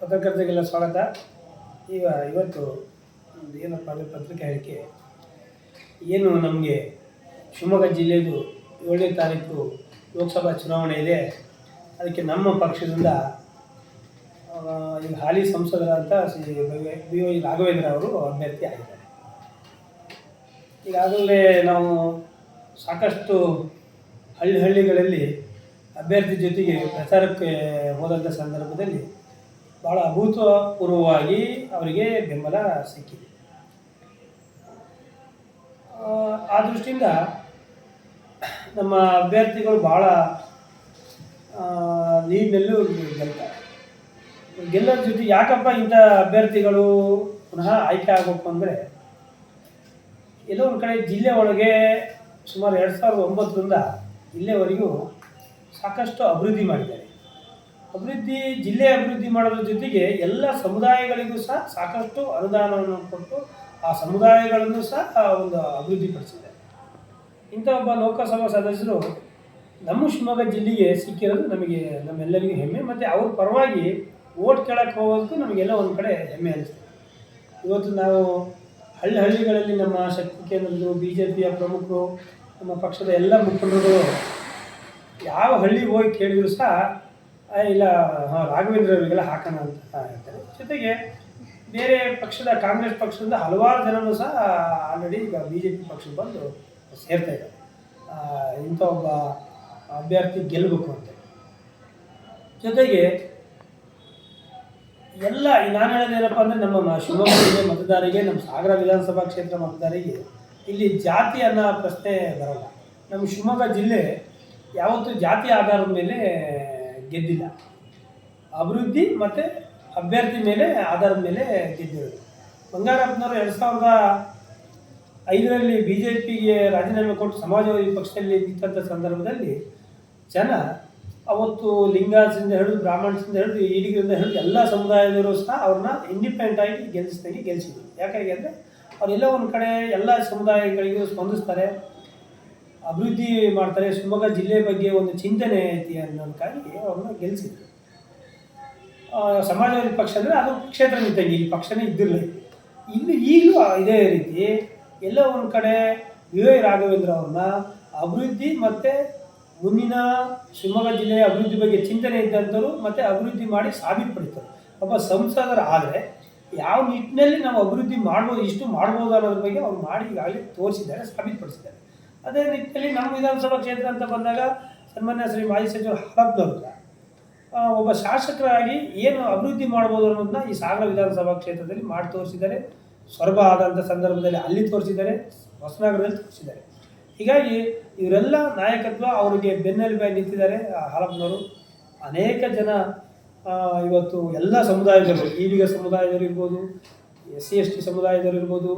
ಪತ್ರಕರ್ತರಿಗೆಲ್ಲ ಸ್ವಾಗತ. ಈಗ ಇವತ್ತು ಏನಪ್ಪ ಅಂದರೆ ಪತ್ರಿಕೆ ಹೇಳಿಕೆ. ಏನು ನಮಗೆ ಶಿವಮೊಗ್ಗ ಜಿಲ್ಲೆದು ಏಳನೇ ತಾರೀಕು ಲೋಕಸಭಾ ಚುನಾವಣೆ ಇದೆ. ಅದಕ್ಕೆ ನಮ್ಮ ಪಕ್ಷದಿಂದ ಈಗ ಹಾಲಿ ಸಂಸದರಾದ ಶ್ರೀ ಬಿ ವೈ ರಾಘವೇಂದ್ರ ಅವರು ಅಭ್ಯರ್ಥಿ ಆಗಿದ್ದಾರೆ. ಈಗಾಗಲೇ ನಾವು ಸಾಕಷ್ಟು ಹಳ್ಳಿ ಹಳ್ಳಿಗಳಲ್ಲಿ ಅಭ್ಯರ್ಥಿ ಜೊತೆಗೆ ಪ್ರಚಾರಕ್ಕೆ ಹೋದಂಥ ಸಂದರ್ಭದಲ್ಲಿ ಭಾಳ ಅಭೂತಪೂರ್ವವಾಗಿ ಅವರಿಗೆ ಬೆಂಬಲ ಸಿಕ್ಕಿದೆ. ಆ, ದೃಷ್ಟಿಯಿಂದ ನಮ್ಮ ಅಭ್ಯರ್ಥಿಗಳು ಭಾಳ ಲೀಡ್ನಲ್ಲೂ ಗೆಲ್ತಾರೆ. ಗೆಲ್ಲೋದ್ರ ಜೊತೆ ಯಾಕಪ್ಪ ಇಂಥ ಅಭ್ಯರ್ಥಿಗಳು ಪುನಃ ಆಯ್ಕೆ ಆಗಬೇಕು ಅಂದರೆ ಎಲ್ಲೋ ಒಂದು ಕಡೆ ಜಿಲ್ಲೆ ಒಳಗೆ ಸುಮಾರು ಎರಡು ಸಾವಿರದ ಒಂಬತ್ತರಿಂದ ಇಲ್ಲಿವರೆಗೂ ಸಾಕಷ್ಟು ಅಭಿವೃದ್ಧಿ ಮಾಡಿದ್ದಾರೆ. ಅಭಿವೃದ್ಧಿ, ಜಿಲ್ಲೆ ಅಭಿವೃದ್ಧಿ ಮಾಡೋದ್ರ ಜೊತೆಗೆ ಎಲ್ಲ ಸಮುದಾಯಗಳಿಗೂ ಸಹ ಸಾಕಷ್ಟು ಅನುದಾನವನ್ನು ಕೊಟ್ಟು ಆ ಸಮುದಾಯಗಳನ್ನು ಸಹ ಒಂದು ಅಭಿವೃದ್ಧಿಪಡಿಸಿದ್ದಾರೆ. ಇಂಥ ಒಬ್ಬ ಲೋಕಸಭಾ ಸದಸ್ಯರು ನಮ್ಮ ಶಿವಮೊಗ್ಗ ಜಿಲ್ಲೆಗೆ ಸಿಕ್ಕಿರೋದು ನಮಗೆ ನಮ್ಮೆಲ್ಲರಿಗೂ ಹೆಮ್ಮೆ, ಮತ್ತು ಅವ್ರ ಪರವಾಗಿ ಓಟ್ ಕೇಳಕ್ಕೆ ಹೋಗೋದಕ್ಕೂ ನಮಗೆಲ್ಲ ಒಂದು ಕಡೆ ಹೆಮ್ಮೆ ಅನಿಸ್ತದೆ ಇವತ್ತು ನಾವು ಹಳ್ಳಿ ಹಳ್ಳಿಗಳಲ್ಲಿ ನಮ್ಮ ಶಕ್ತಿ ಕೇಂದ್ರದ್ದು ಬಿ ಜೆ ಪಿಯ ಪ್ರಮುಖರು ನಮ್ಮ ಪಕ್ಷದ ಎಲ್ಲ ಮುಖಂಡರು ಯಾವ ಹಳ್ಳಿಗೆ ಹೋಗಿ ಕೇಳಿದ್ರು ಸಹ ಇಲ್ಲ, ಹಾಂ, ರಾಘವೇಂದ್ರ ಅವರಿಗೆಲ್ಲ ಹಾಕೋಣ ಅಂತ ಹೇಳ್ತಾರೆ. ಜೊತೆಗೆ ಬೇರೆ ಪಕ್ಷದ, ಕಾಂಗ್ರೆಸ್ ಪಕ್ಷದಿಂದ ಹಲವಾರು ಜನರು ಸಹ ಆಲ್ರೆಡಿ ಈಗ ಬಿ ಜೆ ಪಿ ಪಕ್ಷಕ್ಕೆ ಬಂದು ಸೇರ್ತಾ ಇದ್ದಾರೆ. ಇಂಥ ಒಬ್ಬ ಅಭ್ಯರ್ಥಿ ಗೆಲ್ಲಬೇಕು ಅಂತ. ಜೊತೆಗೆ ಎಲ್ಲ ನಾನು ಹೇಳೋದೇನಪ್ಪ ಅಂದರೆ ನಮ್ಮ ಶಿವಮೊಗ್ಗದ ಮತದಾರರಿಗೆ ನಮ್ಮ ಸಾಗರ ವಿಧಾನಸಭಾ ಕ್ಷೇತ್ರ ಮತದಾರರಿಗೆ ಇಲ್ಲಿ ಜಾತಿ ಅನ್ನೋ ಪ್ರಶ್ನೆ ಬರಲ್ಲ. ನಮ್ಮ ಶಿವಮೊಗ್ಗ ಜಿಲ್ಲೆ ಯಾವತ್ತೂ ಜಾತಿ ಆಧಾರದ ಮೇಲೆ ಗೆದ್ದಿಲ್ಲ. ಅಭಿವೃದ್ಧಿ ಮತ್ತು ಅಭ್ಯರ್ಥಿ ಮೇಲೆ ಆಧಾರದ ಮೇಲೆ ಗೆದ್ದಿರೋದು. ಬಂಗಾರಪ್ಪನವರು ಎರಡು ಸಾವಿರದ ಐದರಲ್ಲಿ ಬಿ ಜೆ ಪಿಗೆ ರಾಜೀನಾಮೆ ಕೊಟ್ಟು ಸಮಾಜವಾದಿ ಪಕ್ಷದಲ್ಲಿ ಇದ್ದಂಥ ಸಂದರ್ಭದಲ್ಲಿ ಜನ ಅವತ್ತು ಲಿಂಗಾಸಿಂದ ಹಿಡಿದು ಬ್ರಾಹ್ಮಣದಿಂದ ಹಿಡಿದು ಈಡಿಗರಿಂದ ಹಿಡಿದು ಎಲ್ಲ ಸಮುದಾಯದವರು ಸಹ ಅವ್ರನ್ನ ಇಂಡಿಪೆಂಡೆಂಟ್ ಆಗಿ ಗೆಲ್ಲಿಸ್ದಂಗೆ ಗೆಲ್ಲಿಸಿದ್ರು. ಯಾಕಾಗಿ ಅಂದರೆ ಅವರೆಲ್ಲ ಒಂದು ಕಡೆ ಎಲ್ಲ ಸಮುದಾಯಗಳಿಗೂ ಸ್ಪಂದಿಸ್ತಾರೆ, ಅಭಿವೃದ್ಧಿ ಮಾಡ್ತಾರೆ. ಶಿವಮೊಗ್ಗ ಜಿಲ್ಲೆ ಬಗ್ಗೆ ಒಂದು ಚಿಂತನೆ ಐತಿ ಅನ್ನೋದಕ್ಕಾಗಿ ಅವ್ರನ್ನ ಗೆಲ್ಲಿಸಿದ್ರು ಸಮಾಜವಾದಿ ಪಕ್ಷ ಅಂದರೆ ಅದು ಕ್ಷೇತ್ರ ನಿಂತಂಗೆ ಇಲ್ಲಿ ಪಕ್ಷನೇ ಇದ್ದಿರಲಿ. ಇನ್ನು ಈಗಲೂ ಇದೇ ರೀತಿ ಎಲ್ಲ ಒಂದು ಕಡೆ ವಿ ವೈ ರಾಘವೇಂದ್ರ ಅವ್ರನ್ನ ಅಭಿವೃದ್ಧಿ ಮತ್ತು ಮುಂದಿನ ಶಿವಮೊಗ್ಗ ಜಿಲ್ಲೆಯ ಅಭಿವೃದ್ಧಿ ಬಗ್ಗೆ ಚಿಂತನೆ ಇದ್ದಂಥವ್ರು ಮತ್ತು ಅಭಿವೃದ್ಧಿ ಮಾಡಿ ಸಾಬೀತುಪಡಿತಾರೆ ಒಬ್ಬ ಸಂಸದರ ಆದರೆ ಯಾವ ನಿಟ್ಟಿನಲ್ಲಿ ನಾವು ಅಭಿವೃದ್ಧಿ ಮಾಡ್ಬೋದು, ಇಷ್ಟು ಮಾಡ್ಬೋದು ಅನ್ನೋದ್ರ ಬಗ್ಗೆ ಅವ್ರು ಮಾಡಿ ಈಗಾಗಲೇ ತೋರಿಸಿದ್ದಾರೆ, ಸಾಬೀತುಪಡಿಸಿದ್ದಾರೆ. ಅದೇ ನಿಟ್ಟಿನಲ್ಲಿ ನಮ್ಮ ವಿಧಾನಸಭಾ ಕ್ಷೇತ್ರ ಅಂತ ಬಂದಾಗ ಸನ್ಮಾನ್ಯ ಶ್ರೀ ಮಾಜಿ ಸಚಿವರು ಹರಪ್ನವ್ರ ಒಬ್ಬ ಶಾಸಕರಾಗಿ ಏನು ಅಭಿವೃದ್ಧಿ ಮಾಡ್ಬೋದು ಅನ್ನೋದನ್ನ ಈ ಸಾಗರ ವಿಧಾನಸಭಾ ಕ್ಷೇತ್ರದಲ್ಲಿ ಮಾಡಿ ತೋರಿಸಿದ್ದಾರೆ. ಸ್ವರ್ಬ ಆದಂಥ ಸಂದರ್ಭದಲ್ಲಿ ಅಲ್ಲಿ ತೋರಿಸಿದ್ದಾರೆ, ಹೊಸನಗರದಲ್ಲಿ ತೋರಿಸಿದ್ದಾರೆ. ಹೀಗಾಗಿ ಇವರೆಲ್ಲ ನಾಯಕತ್ವ ಅವರಿಗೆ ಬೆನ್ನೆಲುಬಾಗಿ ನಿಂತಿದ್ದಾರೆ ಆ ಹಾಲಪ್ಪನವರು ಅನೇಕ ಜನ ಇವತ್ತು ಎಲ್ಲ ಸಮುದಾಯದವರು ಈಡಿಗ ಸಮುದಾಯದವರು ಇರ್ಬೋದು ಎಸ್ ಸಿ ಎಸ್ ಟಿ ಸಮುದಾಯದವರು ಇರ್ಬೋದು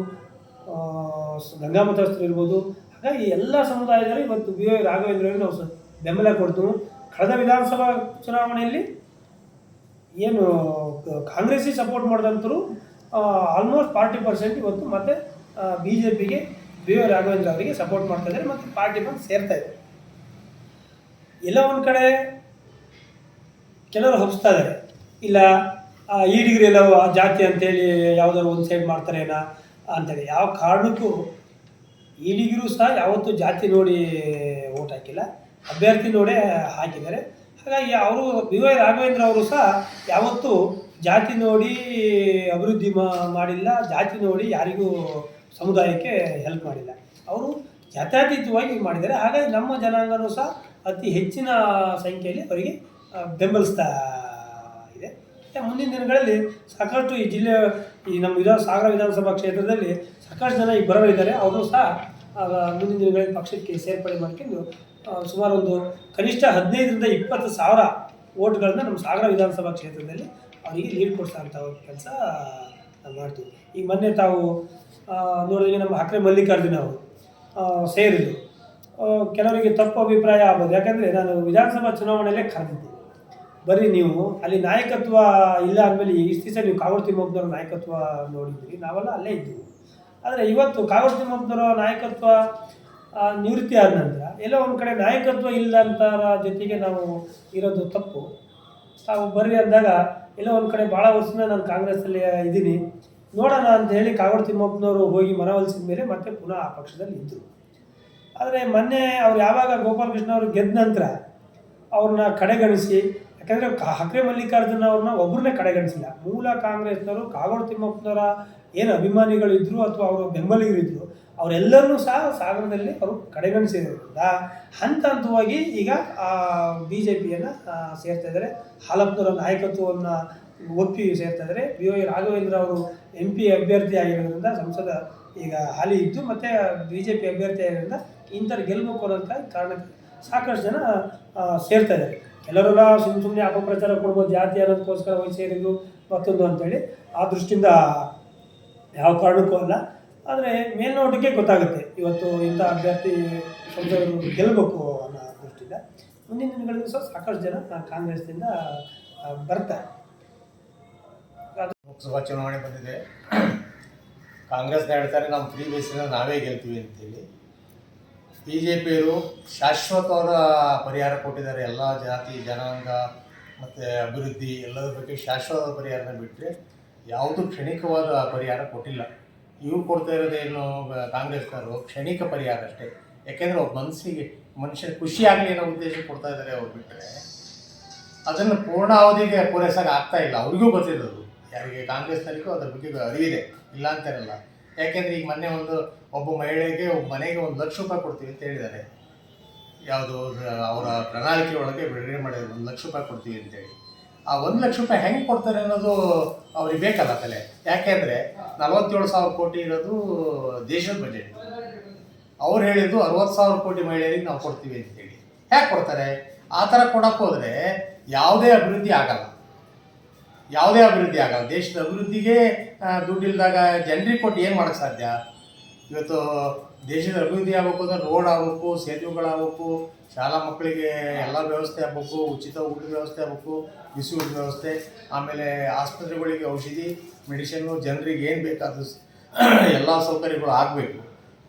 ಆ, ಮತಸ್ಥರು ಇರ್ಬೋದು ಹಾಗಾಗಿ ಎಲ್ಲ ಸಮುದಾಯದವರು ಇವತ್ತು ಬಿ ವೈ ರಾಘವೇಂದ್ರರಿಗೆ ನಾವು ಬೆಂಬಲ ಕೊಡ್ತು. ಕಳೆದ ವಿಧಾನಸಭಾ ಚುನಾವಣೆಯಲ್ಲಿ ಏನು ಕಾಂಗ್ರೆಸ್ಸಿಗೆ ಸಪೋರ್ಟ್ ಮಾಡಿದಂಥರು ಆಲ್ಮೋಸ್ಟ್ ಫಾರ್ಟಿ ಪರ್ಸೆಂಟ್ ಇವತ್ತು ಮತ್ತೆ ಬಿ ಜೆ ಪಿಗೆ ಬಿ ವೈ ರಾಘವೇಂದ್ರ ಅವರಿಗೆ ಸಪೋರ್ಟ್ ಮಾಡ್ತಾ ಇದ್ದಾರೆ ಮತ್ತು ಪಾರ್ಟಿ ಬಂದು ಸೇರ್ತಾ ಇದೆ. ಎಲ್ಲ ಒಂದು ಕಡೆ ಕೆಲವರು ಹಬ್ಸ್ತಾ ಇದ್ದಾರೆ. ಇಲ್ಲ ಈ ಡಿಗ್ರಿ ಎಲ್ಲ ಜಾತಿ ಅಂತೇಳಿ ಯಾವುದಾದ್ರು ಒಂದು ಸೈಡ್ ಮಾಡ್ತಾರೇನ ಅಂತೇಳಿ ಯಾವ ಕಾರಣಕ್ಕೂ ಈ ಡಿಗ್ರಿ ಸಹ ಯಾವತ್ತೂ ಜಾತಿ ನೋಡಿ ಓಟ್ ಹಾಕಿಲ್ಲ. ಅಭ್ಯರ್ಥಿ ನೋಡೇ ಹಾಕಿದ್ದಾರೆ. ಹಾಗಾಗಿ ಅವರು ಬಿ ವೈ ರಾಘವೇಂದ್ರ ಅವರು ಸಹ ಯಾವತ್ತೂ ಜಾತಿ ನೋಡಿ ಅಭಿವೃದ್ಧಿ ಮಾಡಿಲ್ಲ. ಜಾತಿ ನೋಡಿ ಯಾರಿಗೂ ಸಮುದಾಯಕ್ಕೆ ಹೆಲ್ಪ್ ಮಾಡಿಲ್ಲ. ಅವರು ಜಾತ್ಯತೀತವಾಗಿ ಮಾಡಿದ್ದಾರೆ. ಹಾಗಾಗಿ ನಮ್ಮ ಜನಾಂಗನೂ ಸಹ ಅತಿ ಹೆಚ್ಚಿನ ಸಂಖ್ಯೆಯಲ್ಲಿ ಅವರಿಗೆ ಬೆಂಬಲಿಸ್ತಾ ಇದೆ. ಮುಂದಿನ ದಿನಗಳಲ್ಲಿ ಸಾಕಷ್ಟು ಈ ಜಿಲ್ಲೆ, ಈ ನಮ್ಮ ವಿಧಾನ, ಸಾಗರ ವಿಧಾನಸಭಾ ಕ್ಷೇತ್ರದಲ್ಲಿ ಸಾಕಷ್ಟು ಜನ ಈಗ ಬರೋರಿದ್ದಾರೆ ಅವರು ಸಹ ಮುಂದಿನ ದಿನಗಳಲ್ಲಿ ಪಕ್ಷಕ್ಕೆ ಸೇರ್ಪಡೆ ಮಾಡ್ಕೊಂಡು ಸುಮಾರು ಒಂದು ಕನಿಷ್ಠ ಹದಿನೈದರಿಂದ ಇಪ್ಪತ್ತು ಸಾವಿರ ಓಟ್ಗಳನ್ನ ನಮ್ಮ ಸಾಗರ ವಿಧಾನಸಭಾ ಕ್ಷೇತ್ರದಲ್ಲಿ ಅವರಿಗೆ ಲೀಡ್ ಅಂತ ಕೆಲಸ ಮಾಡ್ತೀವಿ. ಈಗ ಮೊನ್ನೆ ತಾವು ನೋಡಿದ್ರೆ ನಮ್ಮ ಹಕ್ರೆ ಮಲ್ಲಿಕಾರ್ಜುನ ಅವರು ಸೇರಿದ್ರು ಕೆಲವರಿಗೆ ತಪ್ಪು ಅಭಿಪ್ರಾಯ ಆಗ್ಬೋದು. ಯಾಕಂದರೆ ನಾನು ವಿಧಾನಸಭಾ ಚುನಾವಣೆಯಲ್ಲೇ ಕರೆದಿದ್ದೆ. ಬರೀ ನೀವು ಅಲ್ಲಿ ನಾಯಕತ್ವ ಇಲ್ಲ ಅಂದಮೇಲೆ ಇಷ್ಟು ದಿವಸ ನೀವು ಕಾಗೋಡು ತಿಮ್ಮಪ್ಪನವ್ರ ನಾಯಕತ್ವ ನೋಡಿದ್ರಿ. ನಾವೆಲ್ಲ ಅಲ್ಲೇ ಇದ್ದೀವಿ ಆದರೆ ಇವತ್ತು ಕಾಗೋಡು ತಿಮ್ಮಪ್ಪನವರ ನಾಯಕತ್ವ ನಿವೃತ್ತಿ ಆದ ನಂತರ ಎಲ್ಲೋ ಒಂದು ಕಡೆ ನಾಯಕತ್ವ ಇಲ್ಲ ಅಂತರ ಜೊತೆಗೆ ನಾವು ಇರೋದು ತಪ್ಪು. ತಾವು ಬರ್ರಿ ಅಂದಾಗ ಎಲ್ಲೋ ಒಂದು ಕಡೆ ಭಾಳ ವರ್ಷದಿಂದ ನಾನು ಕಾಂಗ್ರೆಸ್ಸಲ್ಲಿ ಇದ್ದೀನಿ. ನೋಡೋಣ ಅಂತ ಹೇಳಿ ಕಾಗೋಡು ತಿಮ್ಮಪ್ಪನವರು ಹೋಗಿ ಮನವೊಲಿಸಿದ ಮೇಲೆ ಮತ್ತೆ ಪುನಃ ಆ ಪಕ್ಷದಲ್ಲಿ ಇದ್ದರು ಆದರೆ ಮೊನ್ನೆ ಅವ್ರು ಯಾವಾಗ ಗೋಪಾಲಕೃಷ್ಣ ಅವರು ಗೆದ್ದ ನಂತರ ಅವ್ರನ್ನ ಕಡೆಗಣಿಸಿ ಯಾಕಂದರೆ ಹಕ್ರೆ ಮಲ್ಲಿಕಾರ್ಜುನ ಅವ್ರನ್ನ ಒಬ್ಬರನ್ನೇ ಕಡೆಗಣಿಸಿಲ್ಲ. ಮೂಲ ಕಾಂಗ್ರೆಸ್ನವರು, ಕಾಗೋಡು ತಿಮ್ಮಪ್ಪನವರ ಏನು ಅಭಿಮಾನಿಗಳಿದ್ರು ಅಥವಾ ಅವರು ಬೆಂಬಲಿಗರಿದ್ರು, ಅವರೆಲ್ಲರನ್ನೂ ಸಹ ಸಾಗರದಲ್ಲಿ ಅವರು ಕಡೆಗಣಿಸಿರೋದ್ರಿಂದ ಹಂತ ಹಂತವಾಗಿ ಈಗ ಬಿ ಜೆ ಪಿಯನ್ನು ಸೇರ್ತಾ ಇದ್ದಾರೆ. ಹಾಲಪ್ಪನವರ ನಾಯಕತ್ವವನ್ನು ಒಪ್ಪಿ ಸೇರ್ತಾ ಇದ್ದಾರೆ. ಬಿ ವೈ ರಾಘವೇಂದ್ರ ಅವರು ಎಂ ಪಿ ಅಭ್ಯರ್ಥಿ ಆಗಿರೋದ್ರಿಂದ ಸಂಸದ ಈಗ ಹಾಲಿ ಇದ್ದು ಮತ್ತು ಬಿ ಜೆ ಪಿ ಅಭ್ಯರ್ಥಿ ಆಗಿರೋದ್ರಿಂದ ಇಂಥವ್ರು ಗೆಲ್ಲಬೇಕು ಅನ್ನೋಂಥ ಕಾರಣಕ್ಕೆ ಸಾಕಷ್ಟು ಜನ ಸೇರ್ತಾ ಇದ್ದಾರೆ. ಕೆಲವರೆಲ್ಲ ಸುಮ್ಮ ಸುಮ್ಮನೆ ಅಪಪ್ರಚಾರ ಕೊಡ್ಬೋದು, ಜಾತಿ ಅನ್ನೋದಕ್ಕೋಸ್ಕರ ಹೋಗಿ ಸೇರಿದ್ದು ಮತ್ತೊಂದು ಅಂತೇಳಿ. ಆ ದೃಷ್ಟಿಯಿಂದ ಯಾವ ಕಾರಣಕ್ಕೂ ಅಲ್ಲ. ಆದರೆ ಮೇಲ್ನೋಟಕ್ಕೆ ಗೊತ್ತಾಗುತ್ತೆ ಇವತ್ತು ಇಂಥ ಅಭ್ಯರ್ಥಿ ಸಂಸದರು ಗೆಲ್ಲಬೇಕು ಅನ್ನೋ ದೃಷ್ಟಿಯಿಂದ. ಮುಂದಿನ ದಿನಗಳಲ್ಲಿ ಸಹ ಸಾಕಷ್ಟು ಜನ ಕಾಂಗ್ರೆಸ್ನಿಂದ ಬರ್ತಾರೆ. ಲೋಕಸಭಾ ಚುನಾವಣೆ ಬಂದಿದೆ. ಕಾಂಗ್ರೆಸ್ನ ಹೇಳ್ತಾರೆ ನಾವು ಫ್ರೀ ಬೇಸಿನ ನಾವೇ ಗೆಲ್ತೀವಿ ಅಂತೇಳಿ. ಬಿ ಜೆ ಪಿಯವರು ಶಾಶ್ವತವಾದ ಪರಿಹಾರ ಕೊಟ್ಟಿದ್ದಾರೆ. ಎಲ್ಲ ಜಾತಿ, ಜನಾಂಗ ಮತ್ತು ಅಭಿವೃದ್ಧಿ ಎಲ್ಲದರ ಬಗ್ಗೆ ಶಾಶ್ವತ ಪರಿಹಾರನ ಬಿಟ್ಟರೆ ಯಾವುದೂ ಕ್ಷಣಿಕವಾದ ಪರಿಹಾರ ಕೊಟ್ಟಿಲ್ಲ. ಇವ್ರು ಕೊಡ್ತಾ ಇರೋದೇನು ಕಾಂಗ್ರೆಸ್ನವರು? ಕ್ಷಣಿಕ ಪರಿಹಾರ ಅಷ್ಟೇ. ಯಾಕೆಂದರೆ ಒಬ್ಬ ಮನಸ್ಸಿಗೆ ಮನುಷ್ಯ ಖುಷಿ ಆಗಲಿ ಅನ್ನೋ ಉದ್ದೇಶ ಕೊಡ್ತಾ ಇದ್ದಾರೆ ಅವ್ರು ಬಿಟ್ಟರೆ ಅದನ್ನು ಪೂರ್ಣಾವಧಿಗೆ ಪೂರೈಸೋಕೆ ಆಗ್ತಾ ಇಲ್ಲ. ಅವ್ರಿಗೂ ಗೊತ್ತಿರೋದು. ಯಾರಿಗೆ ಕಾಂಗ್ರೆಸ್ನಲ್ಲಿಗೂ ಅದ್ರ ಬಗ್ಗೆ ಅರಿವಿದೆ. ಇಲ್ಲ ಅಂತಾರಲ್ಲ ಯಾಕೆಂದರೆ ಈಗ ಮೊನ್ನೆ ಒಂದು ಒಬ್ಬ ಮಹಿಳೆಗೆ ಒಬ್ಬ ಮನೆಗೆ ಒಂದು ಲಕ್ಷ ರೂಪಾಯಿ ಕೊಡ್ತೀವಿ ಅಂತ ಹೇಳಿದ್ದಾರೆ. ಯಾವುದು ಅವರ ಪ್ರಣಾಳಿಕೆ ಒಳಗೆ ಬಿಡುಗಡೆ ಮಾಡಿದ್ರು ಒಂದು ಲಕ್ಷ ರೂಪಾಯಿ ಕೊಡ್ತೀವಿ ಅಂತೇಳಿ ಆ ಒಂದು ಲಕ್ಷ ರೂಪಾಯಿ ಹೆಂಗೆ ಕೊಡ್ತಾರೆ ಅನ್ನೋದು ಅವ್ರಿಗೆ ಬೇಕಲ್ಲ ತಲೆ. ಯಾಕೆಂದರೆ ನಲವತ್ತೇಳು ಸಾವಿರ ಕೋಟಿ ಇರೋದು ದೇಶದ ಬಜೆಟ್ ಅವ್ರು ಹೇಳಿದ್ದು ಅರವತ್ತು ಸಾವಿರ ಕೋಟಿ ಮಹಿಳೆಯರಿಗೆ ನಾವು ಕೊಡ್ತೀವಿ ಅಂತೇಳಿ ಹೇಗೆ ಕೊಡ್ತಾರೆ? ಆ ಥರ ಕೊಡಕ್ಕೆ ಹೋದರೆ ಯಾವುದೇ ಅಭಿವೃದ್ಧಿ ಆಗಲ್ಲ. ಯಾವುದೇ ಅಭಿವೃದ್ಧಿ ಆಗಲ್ಲ. ದೇಶದ ಅಭಿವೃದ್ಧಿಗೆ ದುಡ್ಡಿಲ್ದಾಗ ಜನರಿಗೆ ಕೊಟ್ಟು ಏನು ಮಾಡೋಕ್ಕೆ ಸಾಧ್ಯ? ಇವತ್ತು ದೇಶದ ಅಭಿವೃದ್ಧಿ ಆಗಬೇಕು ಅಂದರೆ ರೋಡ್ ಆಗಬೇಕು, ಸೇತುವೆಗಳಾಗಬೇಕು, ಶಾಲಾ ಮಕ್ಕಳಿಗೆ ಎಲ್ಲ ವ್ಯವಸ್ಥೆ ಆಗಬೇಕು, ಉಚಿತ ಊಟದ ವ್ಯವಸ್ಥೆ ಆಗಬೇಕು, ಬಿಸಿ ಊಟದ ವ್ಯವಸ್ಥೆ, ಆಮೇಲೆ ಆಸ್ಪತ್ರೆಗಳಿಗೆ ಔಷಧಿ ಮೆಡಿಸಿನ್ನು ಜನರಿಗೆ ಏನು ಬೇಕಾದ ಎಲ್ಲ ಸೌಕರ್ಯಗಳು ಆಗಬೇಕು.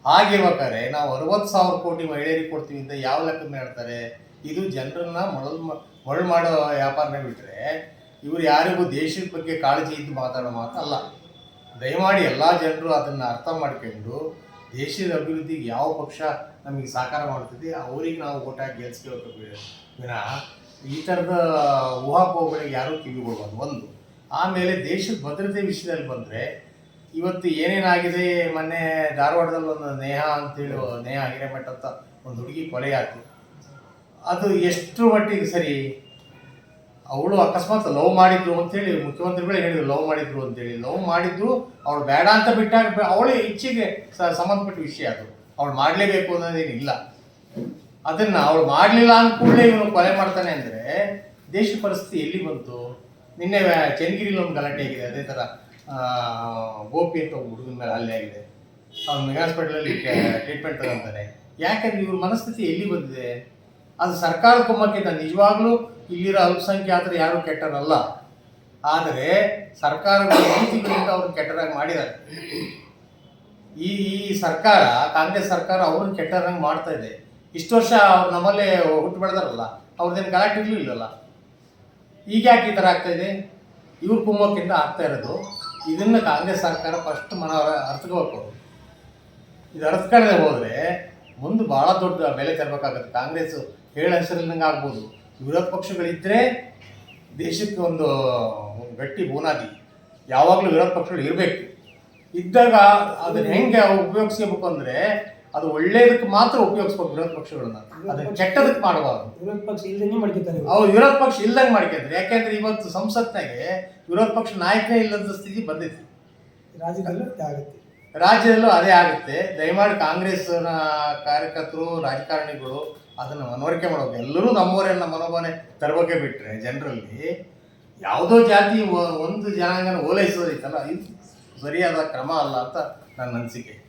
ಹಾಗಿರ್ಬೇಕಾದ್ರೆ ನಾವು ಅರವತ್ತು ಸಾವಿರ ಕೋಟಿ ಮಹಿಳೆಯರಿಗೆ ಕೊಡ್ತೀವಿ ಅಂತ ಯಾವ ಲೆಕ್ಕದ ಮೇಲೆ ಹೇಳ್ತಾರೆ? ಇದು ಜನರನ್ನ ಮೊಳಲ್ ಮರಳು ಮಾಡೋ ವ್ಯಾಪಾರನೇ ಬಿಟ್ಟರೆ ಇವರು ಯಾರಿಗೂ ದೇಶದ ಬಗ್ಗೆ ಕಾಳಜಿ ಇದ್ದು ಮಾತಾಡೋ ಮಾತಲ್ಲ ದಯಮಾಡಿ ಎಲ್ಲ ಜನರು ಅದನ್ನು ಅರ್ಥ ಮಾಡ್ಕೊಂಡು ದೇಶದ ಅಭಿವೃದ್ಧಿಗೆ ಯಾವ ಪಕ್ಷ ನಮಗೆ ಸಹಕಾರ ಮಾಡ್ತಿದೆ ಅವರಿಗೆ ನಾವು ಓಟಾಗಿ ಹಾಕಿ ಗೆಲ್ಸ್ಕೋಬೇಕು ವಿನಃ ಈ ಥರದ ಊಹಾಪೋಹಗಳಿಗೆ ಯಾರೂ ಕಿವಿಗೊಳ್ಬಾರ್ದು ಒಂದು, ಆಮೇಲೆ ದೇಶದ ಭದ್ರತೆ ವಿಷಯದಲ್ಲಿ ಬಂದರೆ ಇವತ್ತು ಏನೇನಾಗಿದೆ, ಮೊನ್ನೆ ಧಾರವಾಡದಲ್ಲಿ ಒಂದು ನೇಹ ಅಂತೇಳಿ ನೇಹ ಹಿರೇಮಠ ಅಂತ ಒಂದು ಹುಡುಗಿ ಕೊಲೆ ಆಯ್ತು. ಅದು ಎಷ್ಟು ಮಟ್ಟಿಗೆ ಸರಿ? ಅವಳು ಅಕಸ್ಮಾತ್ ಲವ್ ಮಾಡಿದ್ರು ಅಂತೇಳಿ ಮುಖ್ಯಮಂತ್ರಿಗಳೇ ಹೇಳಿದ್ರು, ಲವ್ ಮಾಡಿದ್ರು ಅಂತೇಳಿ. ಲವ್ ಮಾಡಿದ್ರು, ಅವಳು ಬೇಡ ಅಂತ ಬಿಟ್ಟಾಗ ಅವಳ ಇಚ್ಛೆಗೆ ಸಂಬಂಧಪಟ್ಟ ವಿಷಯ ಅದು. ಅವಳು ಮಾಡಲೇಬೇಕು ಅನ್ನೋದೇನಿಲ್ಲ. ಅದನ್ನ ಅವಳು ಮಾಡಲಿಲ್ಲ ಅಂದ ಕೂಡಲೇ ಇವನು ಕೊಲೆ ಮಾಡ್ತಾನೆ ಅಂದರೆ, ದೇಶ ಪರಿಸ್ಥಿತಿ ಎಲ್ಲಿ ಬಂತು? ನಿನ್ನೆ ಚನ್ನಗಿರಿಲಿ ಒಂದು ಗಲಾಟೆ ಆಗಿದೆ, ಅದೇ ಥರ ಗೋಪಿ ಅಂತ ಹುಡುಗನ ಮೇಲೆ ಹಲ್ಲೆ ಆಗಿದೆ. ಅವ್ನು ಮೆಗಾ ಹಾಸ್ಪಿಟಲಲ್ಲಿ ಟ್ರೀಟ್ಮೆಂಟ್ ತಗೊಂತಾನೆ. ಯಾಕಂದ್ರೆ ಇವ್ರ ಮನಸ್ಥಿತಿ ಎಲ್ಲಿ ಬಂದಿದೆ? ಅದು ಸರ್ಕಾರ ಕುಮ್ಮಕ್ಕಿಂತ ನಿಜವಾಗ್ಲೂ ಇಲ್ಲಿರೋ ಅಲ್ಪಸಂಖ್ಯಾತರು ಯಾರು ಕೆಟ್ಟರಲ್ಲ. ಆದರೆ ಸರ್ಕಾರಗಳ ನೀತಿಗಳಿಂದ ಅವ್ರು ಕೆಟ್ಟರಾಗಿ ಮಾಡಿದ್ದಾರೆ. ಈ ಈ ಸರ್ಕಾರ, ಕಾಂಗ್ರೆಸ್ ಸರ್ಕಾರ ಅವ್ರನ್ನ ಕೆಟ್ಟರಾಗಿ ಮಾಡ್ತಾ ಇದೆ. ಇಷ್ಟು ವರ್ಷ ಅವ್ರು ನಮ್ಮಲ್ಲೇ ಹುಟ್ಟು ಬೆಳೆದಾರಲ್ಲ ಅವ್ರದ್ದೇನು ಗಲಾಟೆ ಇರಲಿಲ್ಲಲ್ಲ. ಈಗ ಯಾಕೆ ಈ ಥರ ಆಗ್ತಾ ಇದೆ? ಇವ್ರ ಕುಮ್ಮಕ್ಕಿಂತ ಆಗ್ತಾ ಇರೋದು ಇದನ್ನು ಕಾಂಗ್ರೆಸ್ ಸರ್ಕಾರ ಫಸ್ಟ್ ಮನ ಅರ್ಥಕೋಬೇಕು ಇದು ಅರ್ಥಕೊಳ್ಳದೆ ಹೋದರೆ ಮುಂದೆ ಭಾಳ ದೊಡ್ಡ ಬೆಲೆ ತರಬೇಕಾಗತ್ತೆ. ಕಾಂಗ್ರೆಸ್ ಹೇಳ ಹೆಸರಿನಂಗೆ ಆಗ್ಬೋದು. ವಿರೋಧ ಪಕ್ಷಗಳಿದ್ದರೆ ದೇಶಕ್ಕೆ ಒಂದು ಗಟ್ಟಿ ಬುನಾದಿ. ಯಾವಾಗಲೂ ವಿರೋಧ ಪಕ್ಷಗಳು ಇರಬೇಕು. ಇದ್ದಾಗ ಅದನ್ನ ಹೆಂಗೆ ಉಪಯೋಗಿಸ್ಕೋಬೇಕು ಅಂದರೆ ಅದು ಒಳ್ಳೇದಕ್ಕೆ ಮಾತ್ರ ಉಪಯೋಗಿಸ್ಬೇಕು ವಿರೋಧ ಪಕ್ಷಗಳನ್ನ. ಅದನ್ನ ಕೆಟ್ಟದಕ್ಕೆ ಮಾಡಬಾರ್ದು. ವಿರೋಧ ಪಕ್ಷ ಇಲ್ಲದೇ ಮಾಡ್ಕೊತಾರೆ. ಅವ್ರು ವಿರೋಧ ಪಕ್ಷ ಇಲ್ಲದಂಗೆ ಮಾಡ್ಕೊಂಡ್ರೆ ಯಾಕೆಂದ್ರೆ ಇವತ್ತು ಸಂಸತ್ನಾಗೆ ವಿರೋಧ ಪಕ್ಷ ನಾಯಕನೇ ಇಲ್ಲದ ಸ್ಥಿತಿ ಬಂದೈತಿ ರಾಜ್ಯದಲ್ಲೂ ಆಗುತ್ತೆ. ರಾಜ್ಯದಲ್ಲೂ ಅದೇ ಆಗುತ್ತೆ. ದಯಮಾಡಿ ಕಾಂಗ್ರೆಸ್ನ ಕಾರ್ಯಕರ್ತರು ರಾಜಕಾರಣಿಗಳು ಅದನ್ನು ಮನವರಿಕೆ ಮಾಡಬೇಕು ಎಲ್ಲರೂ ನಮ್ಮವರೆಲ್ಲ ಮನೋಭಾವನೆ ತರಬೇಕೆ ಬಿಟ್ಟರೆ ಜನರಲ್ಲಿ ಯಾವುದೋ ಜಾತಿ ಒಂದು ಜನಾಂಗನ ಓಲೈಸೋದಿತ್ತಲ್ಲ ಇದು ಸರಿಯಾದ ಕ್ರಮ ಅಲ್ಲ ಅಂತ ನನ್ನ ಅನಿಸಿಕೆ.